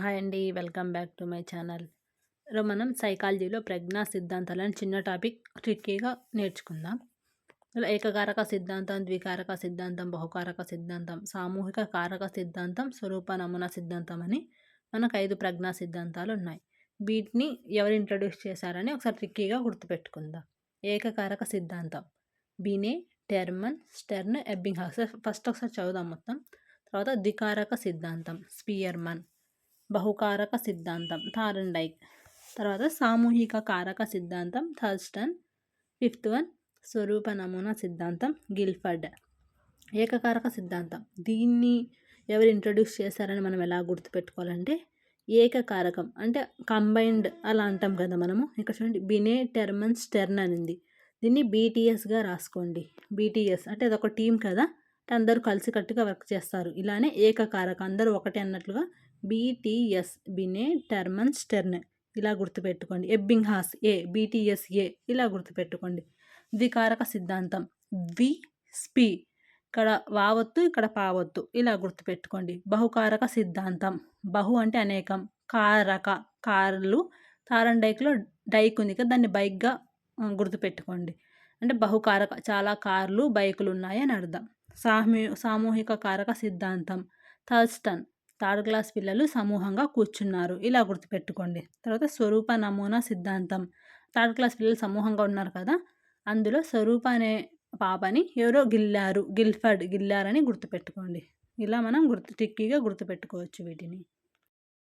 Hi అండి welcome back to my channel. మనం సైకాలజీలో ప్రజ్ఞా సిద్ధాంతాలని చిన్న టాపిక్ ట్రిక్కీగా నేర్చుకుందాం. ఇలా ఏకకారక సిద్ధాంతం ద్వికారక సిద్ధాంతం బహుకారక సిద్ధాంతం సామూహిక కారక సిద్ధాంతం స్వరూప నమూనా సిద్ధాంతం అని మనకు ఐదు ప్రజ్ఞా సిద్ధాంతాలు ఉన్నాయి. వీటిని ఎవరు ఇంట్రడ్యూస్ చేశారని ఒకసారి ట్రిక్కీగా గుర్తుపెట్టుకుందాం. ఏకకారక సిద్ధాంతం. Binet Terman Stern Ebbinghaus first ఒకసారి చదువుదాం మొత్తం. తర్వాత ద్వికారక సిద్ధాంతం. స్పియర్మన్. బహుకారక సిద్ధాంతం థారండైక్. తర్వాత సామూహిక కారక సిద్ధాంతం థర్స్టన్ ఫిఫ్త్ వన్ స్వరూప నమూనా సిద్ధాంతం గిల్ఫర్డ్. ఏకకారక సిద్ధాంతం. దీన్ని ఎవరు ఇంట్రడ్యూస్ చేశారని మనం ఎలా గుర్తుపెట్టుకోవాలంటే ఏకకారకం అంటే కంబైన్డ్ అలా అంటాం కదా మనము. ఇక్కడ చూడండి బినే టెర్మన్ స్టెర్న్ అనింది. దీన్ని బీటీఎస్గా రాసుకోండి. బీటీఎస్ అంటే అదొక టీం కదా. అంటే అందరూ కలిసికట్టుగా వర్క్ చేస్తారు. ఇలానే ఏకకారకం అందరూ ఒకటే అన్నట్లుగా బీటీఎస్ బినే టర్మన్ స్టెర్న్. ఇలా గుర్తుపెట్టుకోండి. ఎబ్బింగ్ హాస్ ఏ బీటీఎస్ ఏ ఇలా గుర్తుపెట్టుకోండి. ద్వికారక సిద్ధాంతం. ద్వి స్పి ఇక్కడ వావొత్తు ఇక్కడ పావత్తు ఇలా గుర్తుపెట్టుకోండి. బహుకారక సిద్ధాంతం. బహు అంటే అనేకం. కారక కార్లు తారండైక్లో డైక్ ఉంది కదా దాన్ని బైక్గా గుర్తుపెట్టుకోండి. అంటే బహుకారక చాలా కార్లు బైకులు ఉన్నాయి అని అర్థం. సామూ సామూహిక కారక సిద్ధాంతం. థర్స్టన్. థర్డ్ క్లాస్ పిల్లలు సమూహంగా కూర్చున్నారు. ఇలా గుర్తుపెట్టుకోండి. తర్వాత స్వరూప నమూనా సిద్ధాంతం. థర్డ్ క్లాస్ పిల్లలు సమూహంగా ఉన్నారు కదా? అందులో స్వరూప అనే పాపని ఎవరో గిల్లారు గిల్ఫర్డ్ గిల్లారని గుర్తుపెట్టుకోండి. ఇలా మనం గుర్తు టిక్కీగా గుర్తుపెట్టుకోవచ్చు వీటిని.